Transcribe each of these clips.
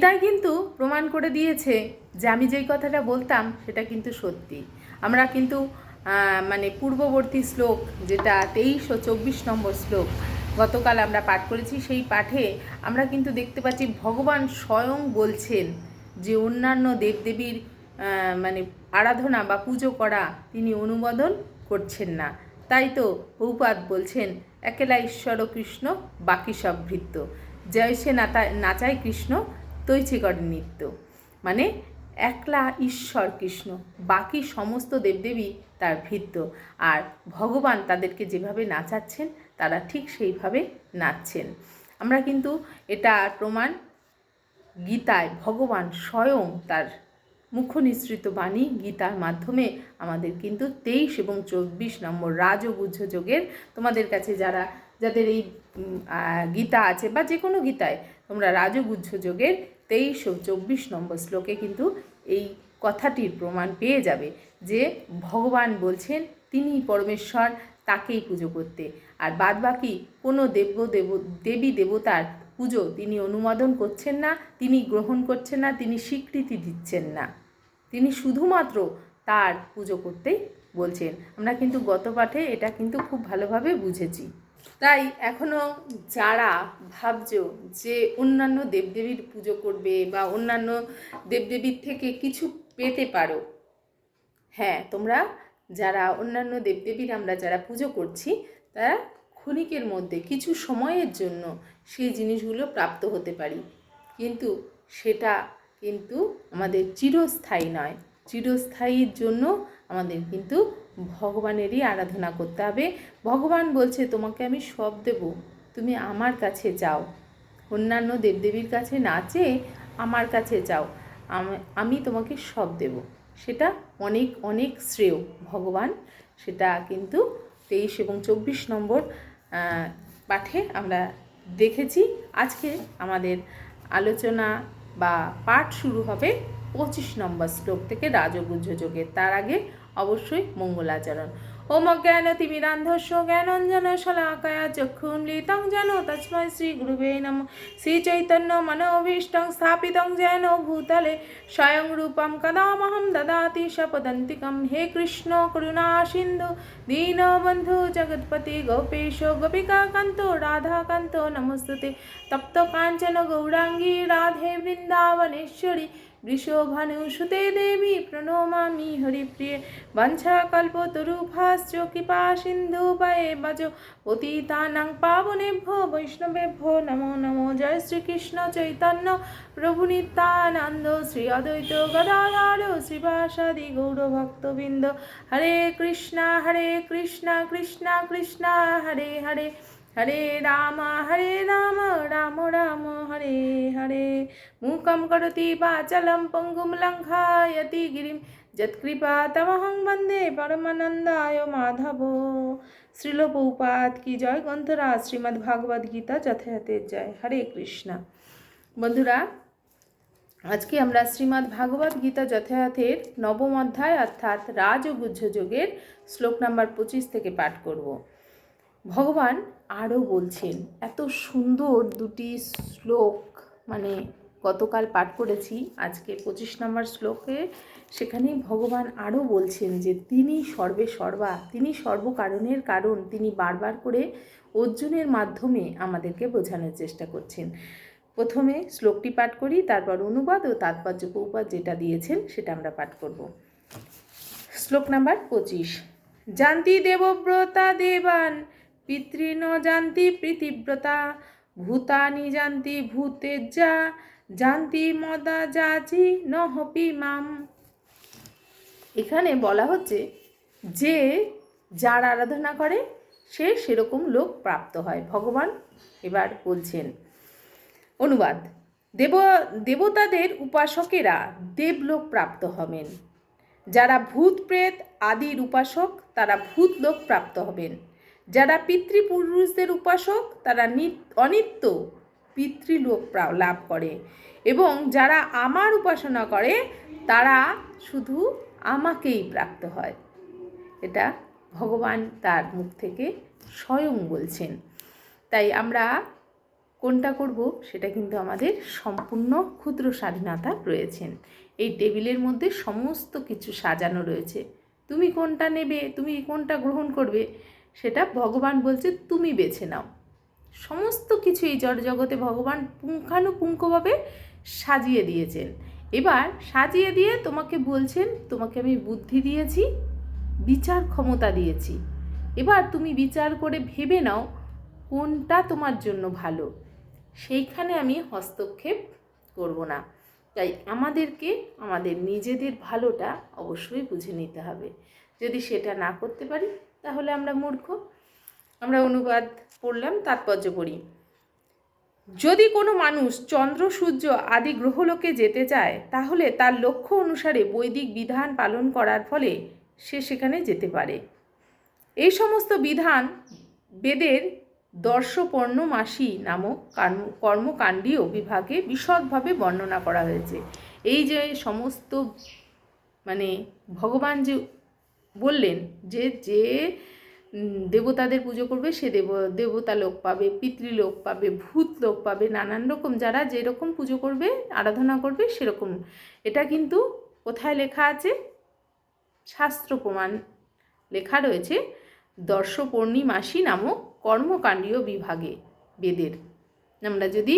গীতায় কিন্তু প্রমাণ করে দিয়েছে যে আমি যেই কথাটা বলতাম, সেটা কিন্তু সত্যি। আমরা কিন্তু মানে পূর্ববর্তী শ্লোক, যেটা তেইশ ও চব্বিশ নম্বর শ্লোক, গতকাল আমরা পাঠ করেছি, সেই পাঠে আমরা কিন্তু দেখতে পাচ্ছি ভগবান স্বয়ং বলছেন যে অন্যান্য দেবদেবীর মানে আরাধনা বা পুজো করা তিনি অনুমোদন করছেন না। তাই তো বহুপাত বলছেন, একেলা ঈশ্বর কৃষ্ণ, বাকি সব ভৃত্য। জয় সে নাচায় কৃষ্ণ তৈছে করে নৃত্য। মানে একলা ঈশ্বর কৃষ্ণ, বাকি সমস্ত দেবদেবী তার ভৃত্য। আর ভগবান তাদেরকে যেভাবে নাচাচ্ছেন, তারা ঠিক সেইভাবে নাচছেন। আমরা কিন্তু এটা প্রমাণ গীতায় ভগবান স্বয়ং তার মুখ নিঃসৃত বাণী গীতার মাধ্যমে আমাদের কিন্তু তেইশ এবং চব্বিশ নম্বর রাজগুহ্য যোগের তোমাদের কাছে যারা, যাদের এই গীতা আছে বা যে কোনো গীতায় তোমরা রাজগুহ্য যোগের তেইশ ও চব্বিশ নম্বর শ্লোকে কিন্তু এই কথাটির প্রমাণ পেয়ে যাবে যে ভগবান বলছেন, তিনি পরমেশ্বর, তাকেই পুজো করতে। আর বাদবাকি কোনো দেব দেব, দেবী দেবতার পুজো তিনি অনুমোদন করছেন না, তিনি গ্রহণ করছেন না, তিনি স্বীকৃতি দিচ্ছেন না। তিনি শুধুমাত্র তার পুজো করতেই বলছেন। আমরা কিন্তু গত পাঠে এটা কিন্তু খুব ভালোভাবে বুঝেছি। তাই এখনও যারা ভাবছ যে অন্যান্য দেবদেবীর পুজো করবে বা অন্যান্য দেবদেবীর থেকে কিছু পেতে পারো হ্যাঁ তোমরা যারা অন্যান্য দেবদেবীর আমরা যারা পুজো করছি, তারা ক্ষণিকের মধ্যে কিছু সময়ের জন্য সেই জিনিসগুলো প্রাপ্ত হতে পারি। কিন্তু সেটা কিন্তু আমাদের চিরস্থায়ী নয়। চিরস্থায়ীর জন্য আমাদের কিন্তু ভগবানেরই আরাধনা করতে হবে। ভগবান বলছে, তোমাকে আমি সব দেব। তুমি আমার কাছে যাও। অন্যান্য দেবদেবীর কাছে না চেয়ে আমার কাছে যাও। আমি তোমাকে সব দেব। সেটা অনেক অনেক শ্রেয় ভগবান। সেটা কিন্তু তেইশ এবং চব্বিশ নম্বর পাঠে আমরা দেখেছি। আজকে আমাদের আলোচনা বা পাঠ শুরু হবে পঁচিশ নম্বর শ্লোক থেকে রাজগুহ্য যোগের তার আগে অবশ্যই মঙ্গলাচরণ। ওম জ্ঞান তিমিরান্ধস্য জ্ঞানঞ্জন শলাকয়া চক্ষুন্লিতং যেন তস্মৈ শ্রী গুরুবে নম। শ্রী চৈতন্য মনোভীষ্টং স্থাপিতং যেন ভূতলে স্বয়ং রূপম কদামহম দদাতি শপদন্তিকম। হে কৃষ্ণ করুণা সিন্ধু, দীনবন্ধু জগৎপতি গোপেশ গোপিকা কান্ত রাধাকান্ত নমস্তুতে। তপ্ত কাঞ্চন গৌরাঙ্গী রাধে বৃন্দাবনেশ্বরী বৃষভানুসুতে দেবী প্রণমামি হরিপ্রিয়ে। বঞ্ছাকল্পতরুভাশ্চ কৃপা সিন্ধু বয়ে বজ। পতিতানাং পাবনেভ্যো বৈষ্ণবেভ্যো নমো নমো। জয় শ্রীকৃষ্ণ চৈতন্য প্রভু নিত্যানন্দ। শ্রী অদ্বৈত গদাধর শ্রীবাসাদি গৌরভক্তবৃন্দ। হরে কৃষ্ণ হরে কৃষ্ণ কৃষ্ণ কৃষ্ণ, হরে হরে। হরে রাম হরে রাম রাম রাম, হরে হরে। মূকं করতি বাচलं পঙ্গুম লঙ্ঘায়তি গিরিম। যৎকৃপা তমহং বন্দে পরমানন্দায় মাধব। শ্রীল পৌপাত কি জয় গ্রন্থরা? শ্রীমদ্ ভাগবত গীতা যথাযথের জয়। হরে কৃষ্ণ। বন্ধুরা, আজকে আমরা শ্রীমদ্ ভাগবত গীতা যথাযথের নবম অধ্যায় অর্থাৎ রাজগুহ্য যোগের শ্লোক নাম্বার পঁচিশ থেকে পাঠ করব। ভগবান আরও বলছেন, এত সুন্দর দুটি শ্লোক মানে গতকাল পাঠ করেছি, আজকে পঁচিশ নম্বর শ্লোকে সেখানেই ভগবান আরও বলছেন যে, তিনি সর্বে সর্বা, তিনি সর্বকারণের কারণ, তিনি বারবার করে অর্জুনের মাধ্যমে আমাদেরকে বোঝানোর চেষ্টা করছেন। প্রথমে শ্লোকটি পাঠ করি, তারপর অনুবাদ ও তাৎপর্য উপবাদ যেটা দিয়েছেন, সেটা আমরা পাঠ করব। শ্লোক নাম্বার পঁচিশ, জান্তি দেবব্রতা দেবান পিতৃন জান্তি প্রীতিব্রতা ভূতানি জান্তি ভূতেজ্জা, জান্তি মদা যাচি নহপি মাম। এখানে বলা হচ্ছে যে যার আরাধনা করে, সে সেরকম লোক প্রাপ্ত হয়। ভগবান এবার বলছেন, অনুবাদ, দেব, দেবতাদের উপাসকেরা দেবলোক প্রাপ্ত হবেন। যারা ভূত প্রেত আদির উপাসক, তারা ভূত লোক প্রাপ্ত হবেন। যারা পিতৃপুরুষদের উপাসক, তারা নিত, অনিত্য পিতৃলোক লাভ করে। এবং যারা আমার উপাসনা করে, তারা শুধু আমাকেই প্রাপ্ত হয়। এটা ভগবান তার মুখ থেকে স্বয়ং বলছেন। তাই আমরা কোনটা করব, সেটা কিন্তু আমাদের সম্পূর্ণ ক্ষুদ্র স্বাধীনতা রয়েছেন। এই টেবিলের মধ্যে সমস্ত কিছু সাজানো রয়েছে। তুমি কোনটা নেবে, তুমি কোনটা গ্রহণ করবে সেটা ভগবান বলছে, তুমি বেছে নাও। সমস্ত কিছু এই জড় জগতে ভগবান পুঙ্খানুপুঙ্খভাবে সাজিয়ে দিয়েছেন। এবার সাজিয়ে দিয়ে তোমাকে বলছেন, তোমাকে আমি বুদ্ধি দিয়েছি, বিচার ক্ষমতা দিয়েছি। এবার তুমি বিচার করে ভেবে নাও কোনটা তোমার জন্য ভালো। সেইখানে আমি হস্তক্ষেপ করব না। তাই আমাদেরকে, আমাদের নিজেদের ভালোটা অবশ্যই বুঝে নিতে হবে। যদি সেটা না করতে পারি তাহলে আমরা মূর্খ। আমরা অনুবাদ পড়লাম, তাৎপর্য পড়ি। যদি কোনো মানুষ চন্দ্র, সূর্য আদি গ্রহলোকে যেতে চায়, তাহলে তার লক্ষ্য অনুসারে বৈদিক বিধান পালন করার ফলে সে সেখানে যেতে পারে। এই সমস্ত বিধান বেদের দর্শপর্ণমাসী নামক কর্ম কর্মকাণ্ডীয় বিভাগে বিশদভাবে বর্ণনা করা হয়েছে। এই যে সমস্ত মানে ভগবান যে বললেন যে যে দেবতাদের পুজো করবে, সে দেব, দেবতা লোক পাবে পিতৃলোক পাবে, ভূত লোক পাবে, নানান রকম যারা যেরকম পুজো করবে, আরাধনা করবে, সেরকম। এটা কিন্তু কোথায় লেখা আছে? শাস্ত্র প্রমাণ লেখা রয়েছে, দর্শপূর্ণিমাসী নামক কর্মকাণ্ডীয় বিভাগে, বেদের। আমরা যদি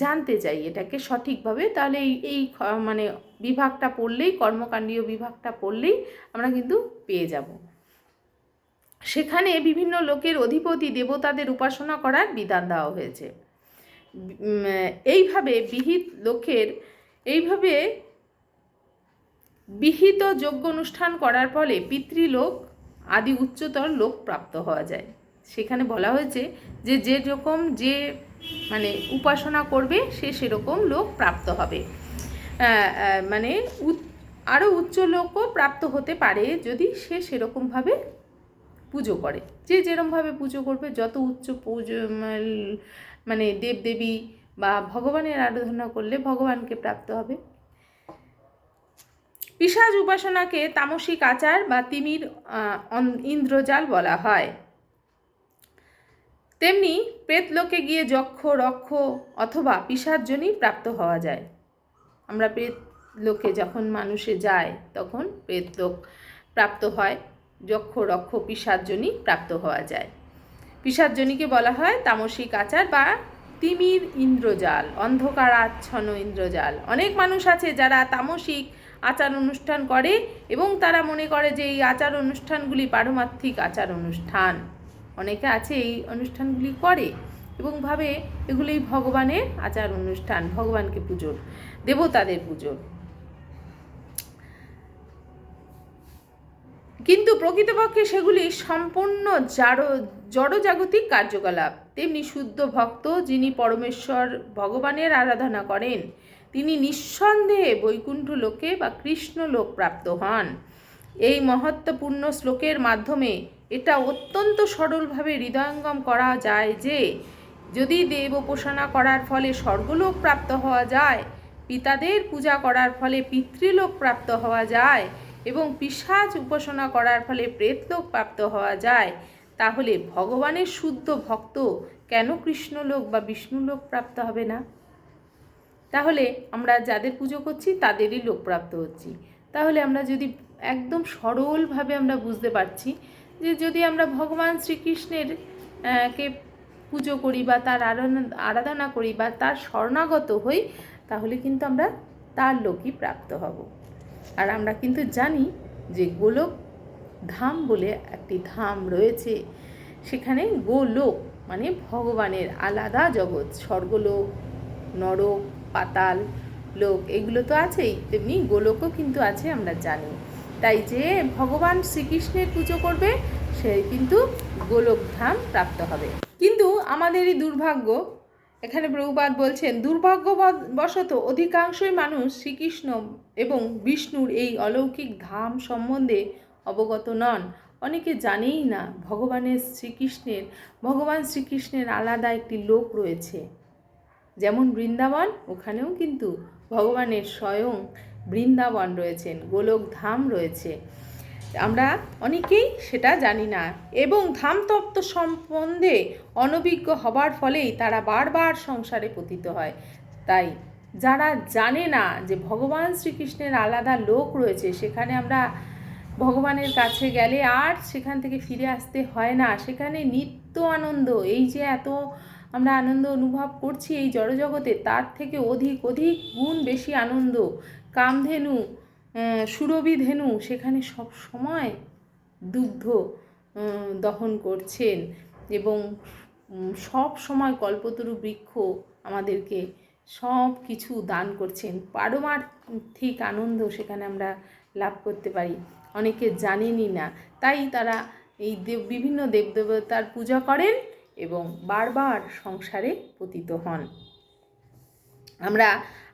জানতে চাই এটাকে সঠিকভাবে। তাহলে এই এই মানে বিভাগটা পড়লেই, কর্মকাণ্ডীয় বিভাগটা পড়লেই আমরা কিন্তু পেয়ে যাব। সেখানে বিভিন্ন লোকের অধিপতি দেবতাদের উপাসনা করার বিধান দেওয়া হয়েছে। এইভাবে বিহিত লোকের, এইভাবে বিহিত যোগ্য অনুষ্ঠান করার ফলে পিতৃলোক আদি উচ্চতর লোক প্রাপ্ত হওয়া যায়। সেখানে বলা হয়েছে যে যে রকম যে মানে উপাসনা করবে, সে সেরকম লোক প্রাপ্ত হবে। মানে আরও উচ্চ লোকও প্রাপ্ত হতে পারে যদি সে সেরকমভাবে পুজো করে। যে যেরমভাবে পুজো করবে, যত উচ্চ পুজো মানে দেবদেবী বা ভগবানের আরাধনা করলে ভগবানকে প্রাপ্ত হবে। পিসাজ উপাসনাকে তামসিক আচার বা তিমির ইন্দ্রজাল বলা হয়। তেমনি প্রেতলোকে গিয়ে যক্ষ, রক্ষ অথবা পিসার্জনই প্রাপ্ত হওয়া যায়। আমরা প্রেত লোকে যখন মানুষে যায়, তখন প্রেতলোক প্রাপ্ত হয়, যক্ষ, রক্ষ পিসার্জনই প্রাপ্ত হওয়া যায়। পিসার্জনীকে বলা হয় তামসিক আচার বা তিমির ইন্দ্রজাল অন্ধকার আচ্ছন্ন ইন্দ্রজাল। অনেক মানুষ আছে যারা তামসিক আচার অনুষ্ঠান করে এবং তারা মনে করে যে এই আচার অনুষ্ঠানগুলি পারমার্থিক আচার অনুষ্ঠান। অনেকে আছে এই অনুষ্ঠানগুলি করে এবং ভাবে এগুলি ভগবানের আচার অনুষ্ঠান, ভগবানকে পুজোর, দেবতাদের পুজোর। কিন্তু প্রকৃতপক্ষে সেগুলি সম্পূর্ণ জড় জড়জাগতিক কার্যকলাপ। তেমনি শুদ্ধ ভক্ত যিনি পরমেশ্বর ভগবানের আরাধনা করেন, তিনি নিঃসন্দেহে বৈকুণ্ঠ লোকে বা কৃষ্ণ লোক প্রাপ্ত হন। এই মহত্বপূর্ণ শ্লোকের মাধ্যমে এটা অত্যন্ত সরলভাবে হৃদয়ঙ্গম করা যায় যে, যদি দেব উপাসনা করার ফলে স্বর্গলোক প্রাপ্ত হওয়া যায়, পিতাদের পূজা করার ফলে পিতৃলোক প্রাপ্ত হওয়া যায় এবং পিসাজ উপাসনা করার ফলে প্রেতলোক প্রাপ্ত হওয়া যায়, তাহলে ভগবানের শুদ্ধ ভক্ত কেন কৃষ্ণলোক বা বিষ্ণুলোক প্রাপ্ত হবে না? তাহলে আমরা যাদের পুজো করছি, তাদেরই লোক প্রাপ্ত হচ্ছি। তাহলে আমরা যদি একদম সরলভাবে আমরা বুঝতে পারছি যে যদি আমরা ভগবান শ্রীকৃষ্ণের কে পুজো করি বা তার আরাধনা করি বা তার শরণাগত হই, তাহলে কিন্তু আমরা তার লোকই প্রাপ্ত হব। আর আমরা কিন্তু জানি যে গোলক ধাম বলে একটি ধাম রয়েছে। সেখানে গোলোক মানে ভগবানের আলাদা জগৎ, স্বর্গলোক, নরক, পাতাল লোক, এগুলো তো আছেই, তেমনি গোলকও কিন্তু আছে আমরা জানি। তাই যে ভগবান শ্রীকৃষ্ণের পুজো করবে, সে কিন্তু গোলকধাম প্রাপ্ত হবে। কিন্তু আমাদেরই দুর্ভাগ্য, এখানে প্রভুপাত বলছেন, দুর্ভাগ্যবশত অধিকাংশই মানুষ শ্রীকৃষ্ণ এবং বিষ্ণুর এই অলৌকিক ধাম সম্বন্ধে অবগত নন। অনেকে জানেই না, ভগবানের শ্রীকৃষ্ণের, ভগবান শ্রীকৃষ্ণের আলাদা একটি লোক রয়েছে। যেমন বৃন্দাবন, ওখানেও কিন্তু ভগবানের স্বয়ং বৃন্দাবন রয়েছেন গোলক ধাম রয়েছে। আমরা অনেকেই সেটা জানি না। এবং ধামতত্ত্ব সম্বন্ধে অনভিজ্ঞ হবার ফলেই তারা বারবার সংসারে পতিত হয়। তাই যারা জানে না যে ভগবান শ্রীকৃষ্ণের আলাদা লোক রয়েছে, সেখানে আমরা ভগবানের কাছে গেলে আর সেখান থেকে ফিরে আসতে হয় না। সেখানে নিত্য আনন্দ, এই যে এত আমরা আনন্দ অনুভব করছি এই জড়জগতে, তার থেকে অধিক অধিক গুণ বেশি আনন্দ কামধেনু সুরভি ধেনু সেখানে সব সময় দুগ্ধ দহন করছেন এবং সব সময় কল্পতরু বৃক্ষ আমাদেরকে সব কিছু দান করছেন। পারমার্থিক আনন্দ সেখানে আমরা লাভ করতে পারি। অনেকে জানেনই না। তাই তারা এই দেব, বিভিন্ন দেবদেবতার পূজা করেন এবং বারবার সংসারে পতিত হন। আমরা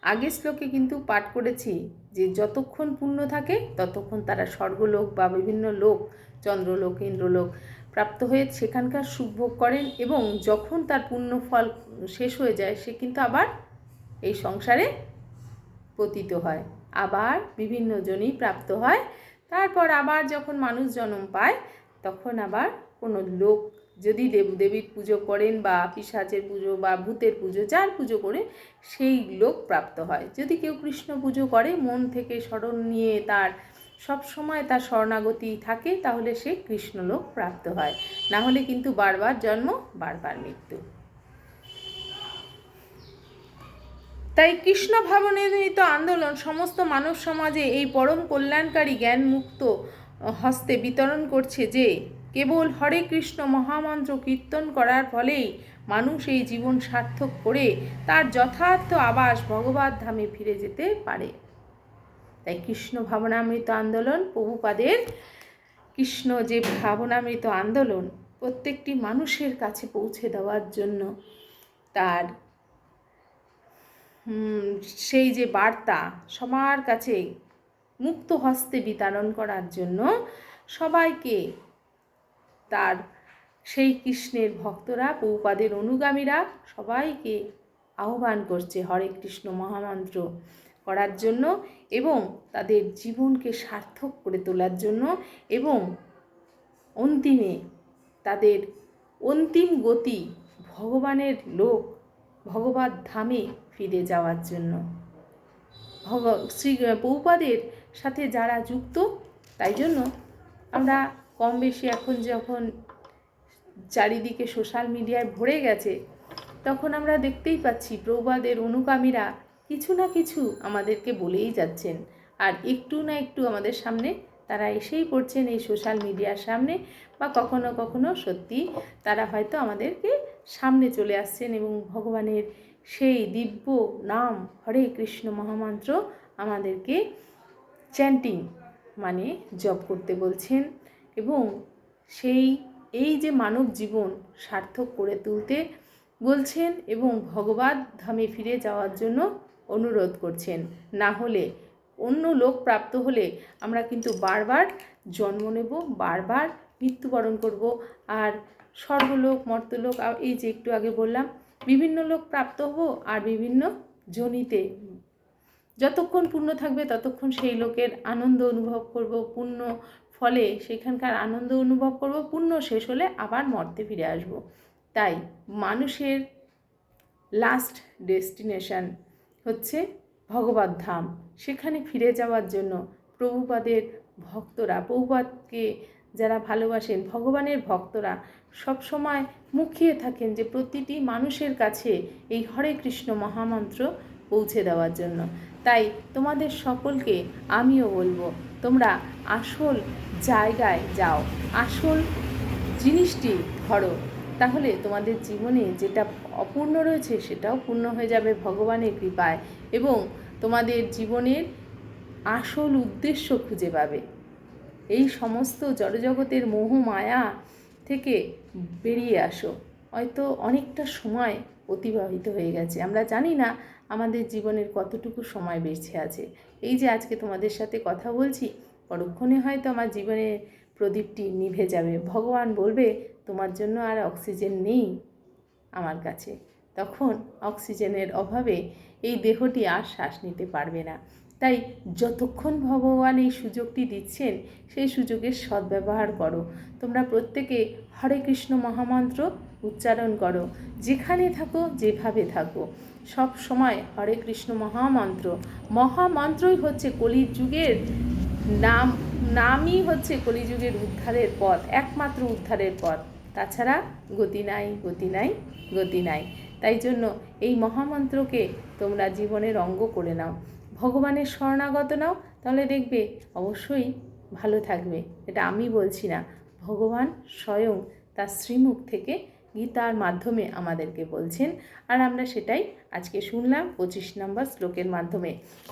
আগের শ্লোকে কিন্তু পাঠ করেছি যে যতক্ষণ পুণ্য থাকে ততক্ষণ তারা স্বর্গলোক বা বিভিন্ন লোক, চন্দ্রলোক, ইন্দ্রলোক প্রাপ্ত হয়ে সেখানকার সুখভোগ করেন এবং যখন তার পুণ্য ফল শেষ হয়ে যায় সে কিন্তু আবার এই সংসারে পতিত হয়। আবার বিভিন্ন জনই প্রাপ্ত হয়। তারপর আবার যখন মানুষ জন্ম পায়, তখন আবার কোনো লোক যদি দেব দেবীর পুজো করেন বা পিসাচের পুজো বা ভূতের পুজো, যার পুজো করে সেই লোক প্রাপ্ত হয়। যদি কেউ কৃষ্ণ পুজো করে, মন থেকে স্মরণ নিয়ে তার সব সময় তার শরণাগতি থাকে, তাহলে সে কৃষ্ণলোক প্রাপ্ত হয়। না হলে কিন্তু বারবার জন্ম, বারবার মৃত্যু। তাই কৃষ্ণ ভাবনিত আন্দোলন সমস্ত মানব সমাজে এই পরম কল্যাণকারী জ্ঞান মুক্ত হস্তে বিতরণ করছে যে কেবল হরে কৃষ্ণ মহামন্ত্র কীর্তন করার ফলেই মানুষ এই জীবন সার্থক করে তার যথার্থ আবাস ভগবত ধামে ফিরে যেতে পারে। তাই কৃষ্ণ ভাবনামৃত আন্দোলন প্রভুপাদের কৃষ্ণ যে ভাবনামৃত আন্দোলন প্রত্যেকটি মানুষের কাছে পৌঁছে দেওয়ার জন্য তার সেই যে বার্তা সবার কাছে মুক্ত হস্তে বিতরণ করার জন্য সবাইকে তার। সেই কৃষ্ণের ভক্তরা পৌপাদের অনুগামীরা সবাইকে আহ্বান করছে হরে কৃষ্ণ মহামন্ত্র করার জন্য এবং তাদের জীবনকে সার্থক করে তোলার জন্য এবং অন্তিমে তাদের অন্তিম গতি ভগবানের লোক ভগবত ধামে ফিরে যাওয়ার জন্য। ভগ শ্রী পৌপাদের সাথে যারা যুক্ত, তাই জন্য আমরা কম বেশি এখন যখন চারিদিকে সোশ্যাল মিডিয়ায় ভরে গেছে, তখন আমরা দেখতেই পাচ্ছি প্রবাদের অনুগামীরা কিছু না কিছু আমাদেরকে বলেই যাচ্ছেন। আর একটু না একটু আমাদের সামনে তারা এসেই পড়ছেন এই সোশ্যাল মিডিয়ার সামনে বা কখনো কখনো সত্যি তারা হয়তো আমাদেরকে সামনে চলে আসছেন এবং ভগবানের সেই দিব্য নাম হরে কৃষ্ণ মহামন্ত্র আমাদেরকে চ্যান্টিং মানে জপ করতে বলছেন। এবং সেই, এই যে মানব জীবন সার্থক করে তুলতে বলছেন এবং ভগবত ধামে ফিরে যাওয়ার জন্য অনুরোধ করছেন। না হলে অন্য লোক প্রাপ্ত হলে আমরা কিন্তু বারবার জন্ম নেব, বারবার মৃত্যুবরণ করব। আর স্বর্গলোক মর্তলোক এই যে একটু আগে বললাম, বিভিন্ন লোক প্রাপ্ত হব আর বিভিন্ন জনিতে। যতক্ষণ পূর্ণ থাকবে ততক্ষণ সেই লোকের আনন্দ অনুভব করব পূর্ণ ফলে সেখানকার আনন্দ অনুভব করব পূর্ণ শেষ হলে আবার মর্তে ফিরে আসব। তাই মানুষের লাস্ট ডেস্টিনেশন হচ্ছে ভগবত ধাম। সেখানে ফিরে যাওয়ার জন্য প্রভুপাদের ভক্তরা, প্রভুপাদকে যারা ভালোবাসেন, ভগবানের ভক্তরা সবসময় মুখিয়ে থাকেন যে প্রতিটি মানুষের কাছে এই হরে কৃষ্ণ মহামন্ত্র পৌঁছে দেওয়ার জন্য। তাই তোমাদের সকলকে আমিও বলব তোমরা আসল জায়গায় যাও, আসল জিনিসটি ধরো। তাহলে তোমাদের জীবনে যেটা অপূর্ণ রয়েছে সেটাও পূর্ণ হয়ে যাবে ভগবানের কৃপায় এবং তোমাদের জীবনের আসল উদ্দেশ্য খুঁজে পাবে। এই সমস্ত জড়জগতের মোহ মায়া থেকে বেরিয়ে আসো। হয়তো অনেকটা সময় অতিবাহিত হয়ে গেছে। আমরা জানি না আমাদের জীবনের কতটুকু সময় বেঁচে আছে। এই যে আজকে তোমাদের সাথে কথা বলছি, পরক্ষণে হয়তো আমার জীবনে প্রদীপটি নিভে যাবে। ভগবান বলবে, তোমার জন্য আর অক্সিজেন নেই আমার কাছে। তখন অক্সিজেনের অভাবে এই দেহটি আর শ্বাস নিতে পারবে না। তাই যতক্ষণ ভগবান এই সুযোগটি দিচ্ছেন, সেই সুযোগের সদ্ব্যবহার করো। তোমরা প্রত্যেকে হরে কৃষ্ণ মহামন্ত্র উচ্চারণ করো। যেখানে থাকো, যেভাবে থাকো। সব সময় হরে কৃষ্ণ মহামন্ত্র। মহামন্ত্রই হচ্ছে কলির যুগের নাম, নামই হচ্ছে কলিযুগের উদ্ধারের পথ, একমাত্র উদ্ধারের পথ। তাছাড়া গতি নাই গতি নাই গতি নাই। তাই জন্য এই মহামন্ত্রকে তোমরা জীবনের অঙ্গ করে নাও। ভগবানের শরণাগত নাও, তাহলে দেখবে অবশ্যই ভালো থাকবে। এটা আমি বলছি না। ভগবান স্বয়ং তার শ্রীমুখ থেকে গীতার মাধ্যমে আমাদেরকে বলছেন। আর আমরা সেটাই আজকে শুনলাম পঁচিশ নম্বর শ্লোকের মাধ্যমে।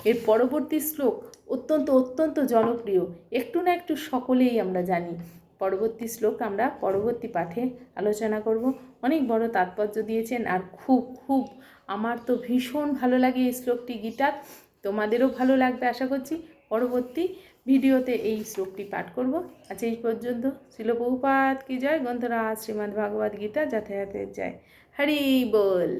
এর পরবর্তী শ্লোক অত্যন্ত অত্যন্ত জনপ্রিয়। একটু না একটু সকলেই আমরা জানি। পরবর্তী শ্লোক আমরা পরবর্তী পাঠে আলোচনা করব। অনেক বড় তাৎপর্য দিয়েছেন আর খুব খুব আমার তো ভীষণ ভালো লাগে এই শ্লোকটি গীতার। তোমাদেরও ভালো লাগবে আশা করছি। পরবর্তী ভিডিওতে এই শ্লোকটি পাঠ করব। আজ এই পর্যন্ত। শিলপৌপাত বহুপাত কি জয়? গ্রন্থরাজ শ্রীমদ্ ভাগবত গীতা যথাযথের জয়। হরি বল।